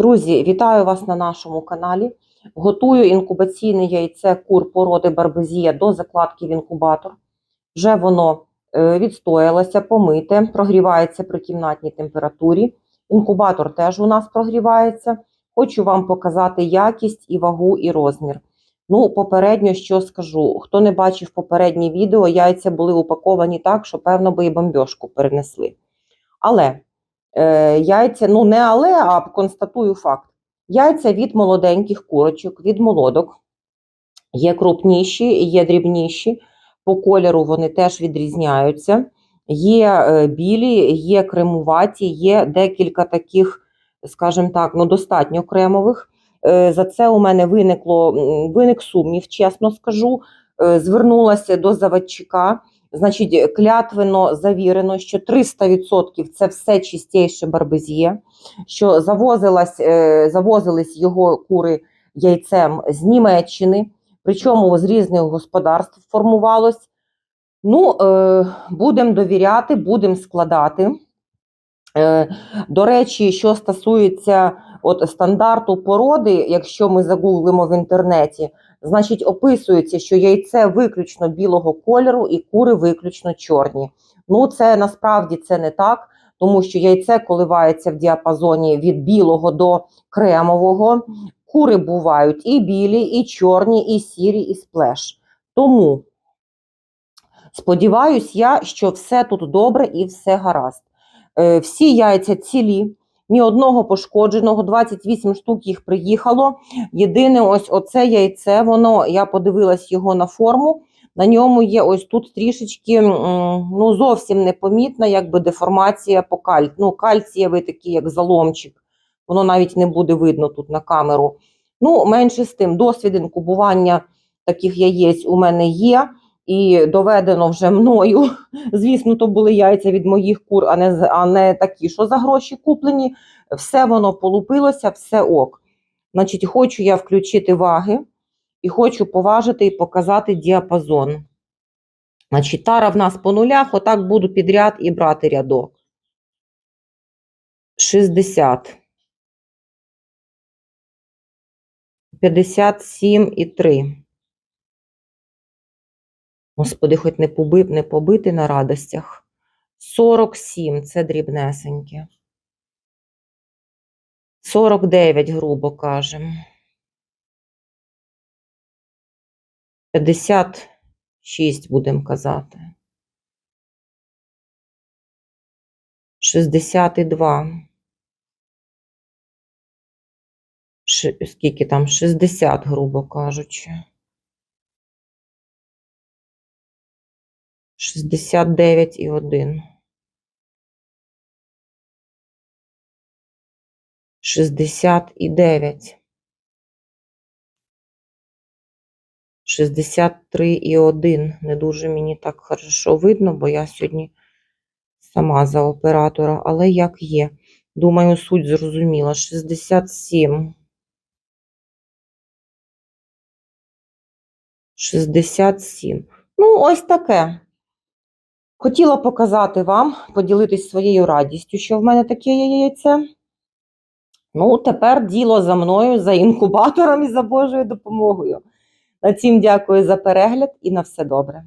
Друзі, вітаю вас на нашому каналі. Готую інкубаційне яйце кур породи Барбезія до закладки в інкубатор. Вже воно е, відстоялося, помите, прогрівається при кімнатній температурі. Інкубатор теж у нас прогрівається. Хочу вам показати якість і вагу, і розмір. Ну, попередньо що скажу. Хто не бачив попереднє відео, яйця були упаковані так, що, певно, би і бомбьошку перенесли. Але е, яйця, ну не але, а констатую факт. Яйця від молоденьких курочок, від молодок. Є крупніші, є дрібніші. По кольору вони теж відрізняються. Є е, білі, є кремуваті, є декілька таких, скажімо так, ну достатньо кремових. Е, За це у мене виникло виник сумнів, чесно скажу. Звернулася до заводчика. Значить, клятвено завірено, що 300% це все чистіше барбезє, що е, завозились його кури яйцем з Німеччини, причому з різних господарств формувалось. Ну, е, будемо довіряти, будемо складати. Е, до речі, що стосується от стандарту породи, якщо ми загуглимо в інтернеті, значить описується, що яйце виключно білого кольору і кури виключно чорні. Ну, це насправді це не так, тому що яйце коливається в діапазоні від білого до кремового. Кури бувають і білі, і чорні, і сірі, і сплеш. Тому сподіваюсь я, що все тут добре і все гаразд. Е, Всі яйця цілі, ні одного пошкодженого, 28 штук їх приїхало. Єдине, ось оце яйце, воно, я подивилась його на форму. На ньому є ось тут трішечки ну, зовсім непомітна, якби деформація по каль... ну, кальцієвий такий, як заломчик. Воно навіть не буде видно тут на камеру. Ну, менше з тим, досвід інкубування таких яєць у мене є. І доведено вже мною. Звісно, то були яйця від моїх кур, а не, а не такі, що за гроші куплені. Все воно полупилося, все ок. Значить, хочу я включити ваги і хочу поважити і показати діапазон. Значить, тара в нас по нулях, отак буду підряд і брати рядок. 60. 57 і 3. Господи, хоч не побив, не побити на радостях. 47 це дрібнесеньке. 49, грубо кажемо. 56 будемо казати. 62. Ши- Скільки там? 60, грубо кажучи. 69 і 1. 69. 63 і 1. Не дуже мені так хорошо видно, бо я сьогодні сама за оператора, але як є. Думаю, суть зрозуміла. 67. 67. Ну, ось таке. Хотіла показати вам, поділитись своєю радістю, що в мене таке є яйце. Ну, тепер діло за мною, за інкубатором і за Божою допомогою. На цім дякую за перегляд і на все добре.